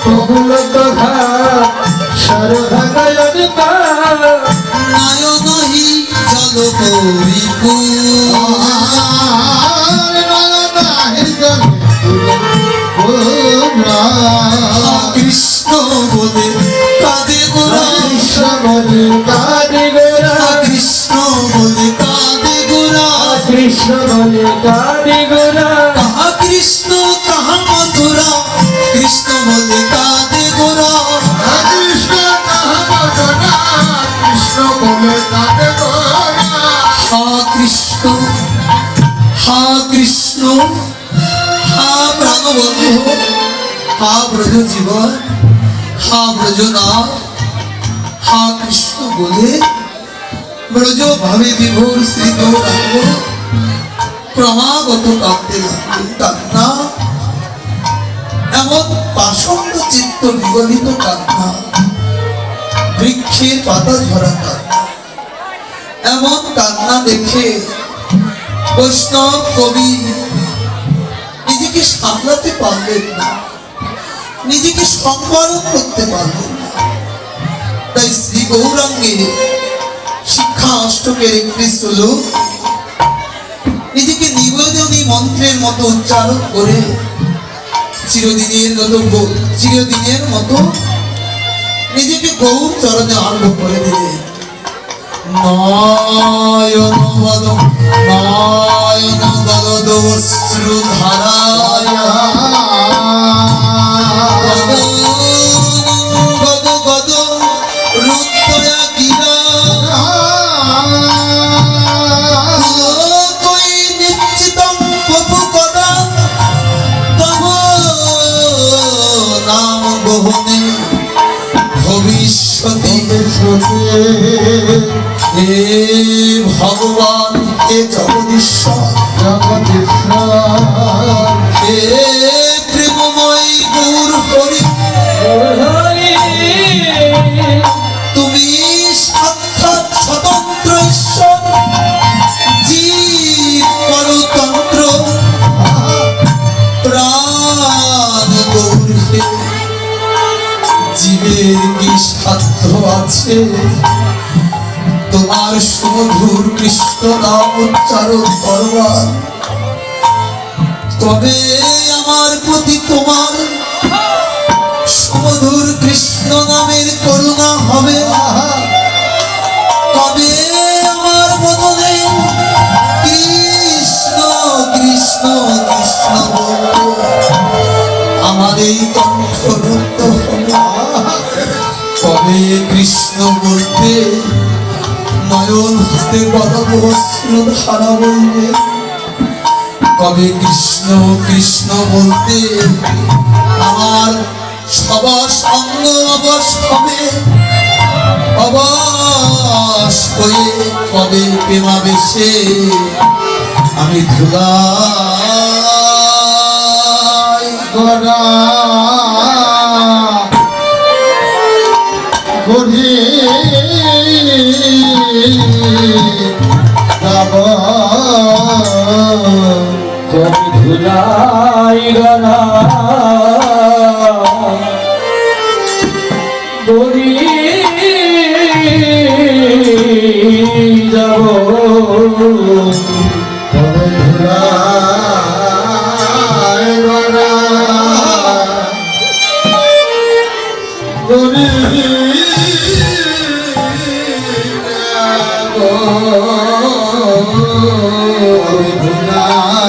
প্রভুর কথা সর্বগয়ন জল করিপু কৃষ্ণ বলে কাদে গোরা। কাহা কৃষ্ণ কাহা মথুরা কৃষ্ণ বলে কাঁদে গোরা। হা কৃষ্ণ হা কৃষ্ণ হা প্রাণবন্ধু হা ব্রজ জীবন হা ব্রজনাথ হা কৃষ্ণ বলে ব্রজ ভাবে বিভোর শ্রী গৌরাঙ্গ ক্রমাগত কাঁদতে লাগলেন এমন পাষণ্ড চিত্ত বিগলিত কান্না, বৃক্ষের পাতা ঝরা কান্না, এমন কান্না দেখে বৈষ্ণব কবি নিজেকে সামলাতে পারলেন না, নিজেকে সম্বরণ করতে পারলেন না। তাই শ্রী গৌরাঙ্গে শিক্ষা অষ্টকের একটি শ্লোক নিজেকে নিবেদনী মন্ত্রের মতো উচ্চারণ করে। চিরদিনের মতো চিরদিনের মতো নিজেকে গৌর চরণে আরম্ভ করে দিলে নয় নয়ন বলদ অশ্রু ভবিষ্যতে হে ভগবান হে জগদীশ্বর হে জীবের কি সাধ্য আছে। তোমার সুমধুর কৃষ্ণ নাম উচ্চারণ করবার তবে আমার প্রতি তোমার সুমধুর কৃষ্ণ নামের করুণা হবে। তবে আমার বদলে কৃষ্ণ কৃষ্ণ কৃষ্ণ বলব। আমার এই কণ্ঠ হবে তবে কৃষ্ণ বলতে নয়ন হতে বলব অশ্রু ধারা বইবে কবে কৃষ্ণ কৃষ্ণ বলতে আমার সবার সঙ্গ অবশ হবে। অবশ হয়ে কবে আমি গড়া ধুলাই গলা গরি যাব তবে ধুলাই গড়া গড়ি ধুলাই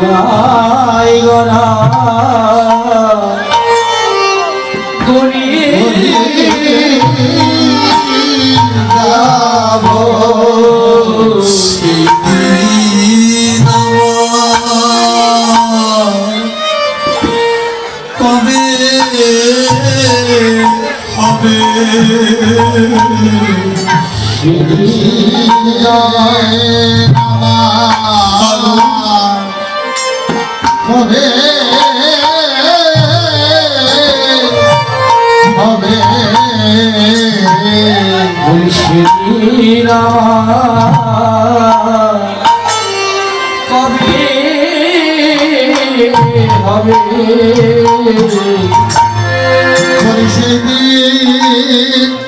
গুণী কবি ধুলাই গরা গুনি সেদিন আমার কবে হবে হবে। শ্রীরা কবে হবে? সেদিন